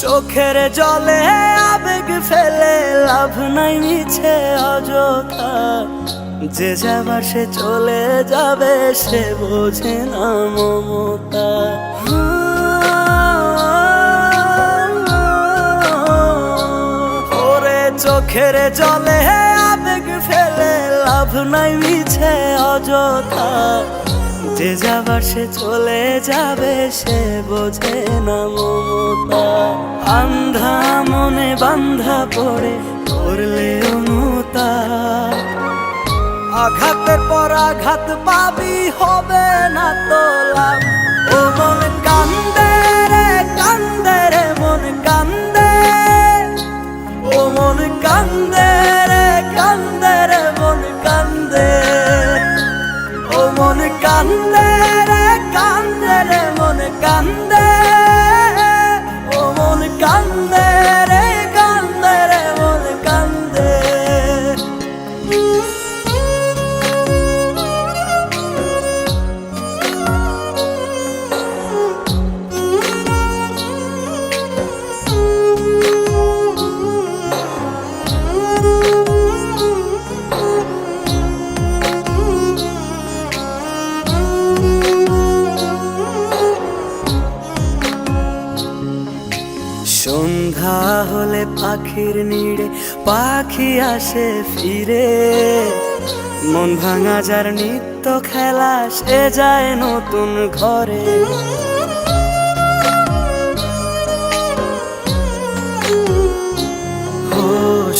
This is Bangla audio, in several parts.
চোখের জলে আবেগ ফেলে, লাভ নাই মিছে অযথা। যে যাবার সে চলে যাবে, সে বোঝে না মমতা। ওরে চোখের জলে আবেগ ফেলে, লাভ নাই মিছে অযথা। যে যাবার সে চলে যাবে, সে বোঝে না মমতা। আন্ধা মনে বান্ধা পড়ে পড়লে অনুতা। আঘাতের পর আঘাত পাবি, হবে না তো সন্ধ্যা হলে পাখির নিড়ে, পাখি আসে ফিরে। মন ভাঙা যার নিত্য খেলা, সে যায় নতুন ঘরে। ও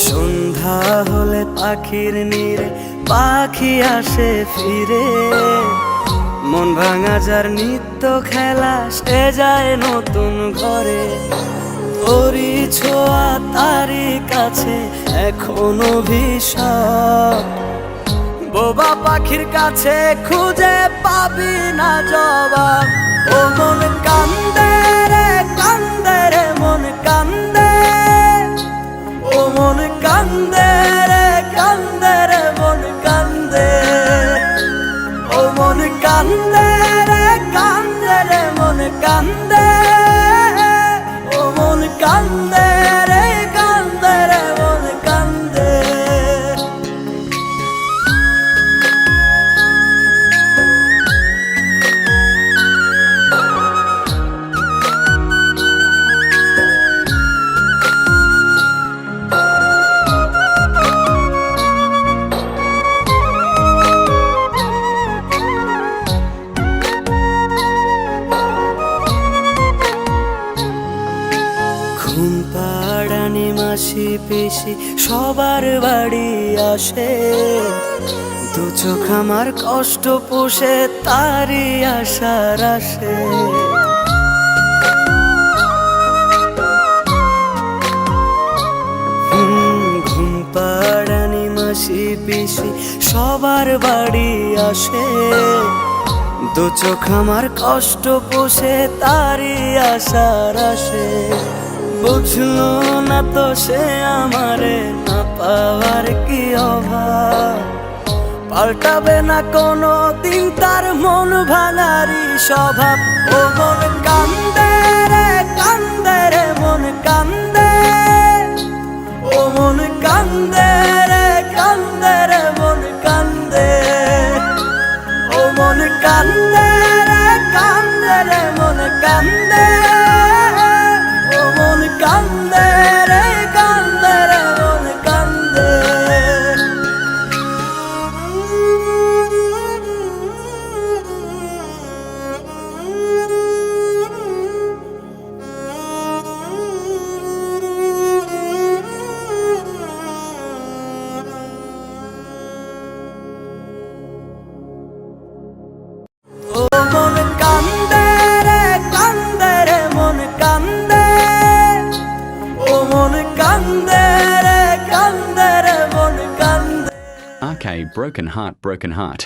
সন্ধ্যা হলে পাখির নিরে পাখি আসে ফিরে। মন ভাঙা যার নিত্য খেলা, সে যায় নতুন ঘরে। ওরি ছোঁয়া তারি কাছে, এখনও ভীষণ বোবা পাখির কাছে খুঁজে পাবি না জবাব। ও মন কান্দে রে কান্দে রে, মন কান্দে। ও মন কান্দে পিসি, সবার বাড়ি আসে। দু চোখ আমার কষ্ট পোষে, তারই আশার আসে। মাসি পিসি, সবার বাড়ি আসে। দু চোখ আমার কষ্ট পোষে, তারই আশার আসে। বুঝলো না তো সে আমারে না পাওয়ার কি অভাব? পাল্টাবে না কোনো দিন তার মন ভাঙারি স্বভাব। ও মন কান্দে রে কান্দে রে, মন কান্দে মন কান্দে রে কান্দে রে মন কান্দে RK Broken Heart Broken Heart.